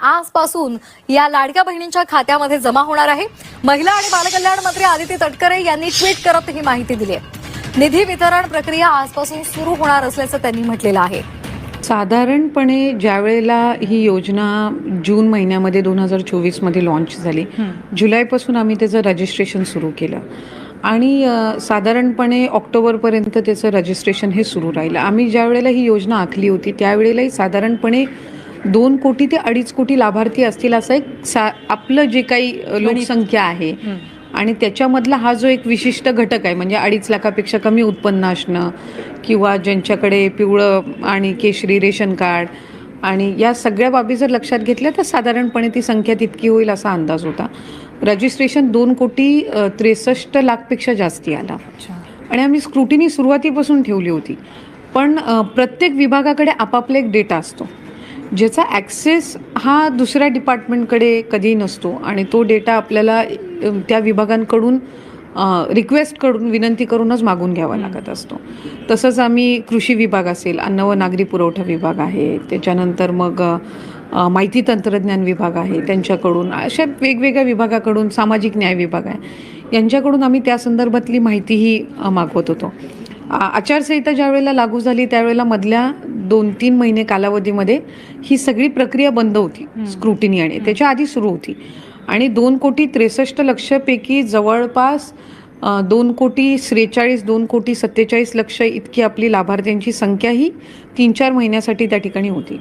आजपासून या लाडक्या बहिणींच्या खात्यामध्ये जमा होणार आहे. महिला आणि बालकल्याण मंत्री आदिती तटकरे यांनी ट्विट करत ही माहिती दिली आहे. निधी वितरण प्रक्रिया आजपासून सुरू होणार असल्याचं त्यांनी म्हटलेलं आहे. साधारणपणे ज्या वेळेला ही योजना जून महिन्यामध्ये दोन हजार चोवीसमध्ये लॉन्च झाली जुलैपासून आम्ही त्याचं रजिस्ट्रेशन सुरू केलं. आणि साधारणपणे ऑक्टोबरपर्यंत त्याचं रजिस्ट्रेशन हे सुरू राहिलं. आम्ही ज्या वेळेला ही योजना आखली होती त्यावेळेलाही साधारणपणे दोन कोटी ते अडीच कोटी लाभार्थी असतील असं एक सा आपलं जे काही लोकसंख्या आहे. आणि त्याच्यामधला हा जो एक विशिष्ट घटक आहे म्हणजे अडीच लाखापेक्षा कमी उत्पन्न असणं किंवा ज्यांच्याकडे पिवळं आणि केशरी रेशन कार्ड आणि या सगळ्या बाबी जर लक्षात घेतल्या तर साधारणपणे ती संख्या तितकी होईल असा अंदाज होता. रजिस्ट्रेशन दोन कोटी त्रेसष्ट लाखपेक्षा जास्ती आला. आणि आम्ही स्क्रुटिनी सुरुवातीपासून ठेवली होती. पण प्रत्येक विभागाकडे आपापला एक डेटा असतो. ज्याचा ॲक्सेस हा दुसऱ्या डिपार्टमेंटकडे कधीही नसतो. आणि तो डेटा आपल्याला त्या विभागांकडून रिक्वेस्ट करून विनंती करूनच मागून घ्यावा लागत असतो. तसंच आम्ही कृषी विभाग असेल अन्न व नागरी पुरवठा विभाग आहे त्याच्यानंतर मग माहिती तंत्रज्ञान विभाग आहे त्यांच्याकडून अशा वेगवेगळ्या विभागाकडून सामाजिक न्याय विभाग आहे यांच्याकडून आम्ही त्या संदर्भातली माहितीही मागवत होतो. आचारसंहिता ज्या वेळेला लागू झाली त्यावेळेला मधल्या दोन तीन महिने कालावधीमध्ये ही सगळी प्रक्रिया बंद होती स्क्रुटिनी आणि त्याच्या आधी सुरू होती. आणि दोन कोटी त्रेसष्ट लक्षपैकी जवळपास दोन कोटी त्रेचाळीस दोन कोटी सत्तेचाळीस लक्ष इतकी आपली लाभार्थ्यांची संख्या ही तीन चार महिन्यासाठी त्या ठिकाणी होती.